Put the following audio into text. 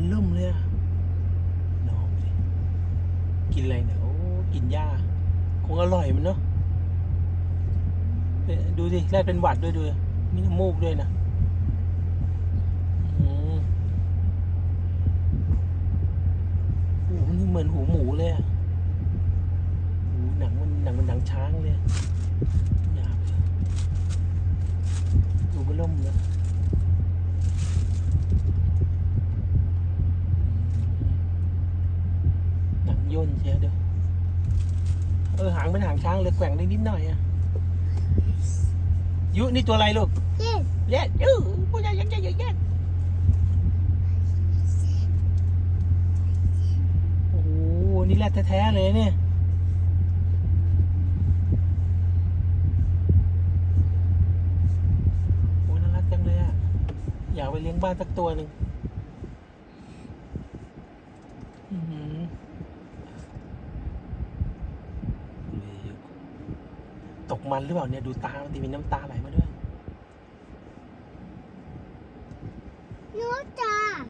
มันเริ่มเลยนอมสิกินอะไรเนี่ยโอ้กินหญ้าคงอร่อยมันเนาะดูสิแรกเป็นหวัดด้วยดูมีน้ำมูกด้วยนะหูนเหมือนหูหมูเลยอะหูหนังมันหนังมันหนังช้างเลยยาวเลยดูกระล่มเลย ย่นเชียวเดี๋ยวเออหางเป็นหางช้างเลยแกว่งได้นิดหน่อยอะยุนี่ตัวอะไรลูกเย้เย็ดยูผู้ใหญ่ยังใหญ่เย็ดโอ้โหนี่แรดแท้ๆเลยเนี่ยโอ้น่ารักจังเลยอะอยากไปเลี้ยงบ้านสักตัวหนึ่งอื้อหือ ตกมันหรือเปล่าเนี่ยดูตามันตีมีน้ำตาไหลมาด้วย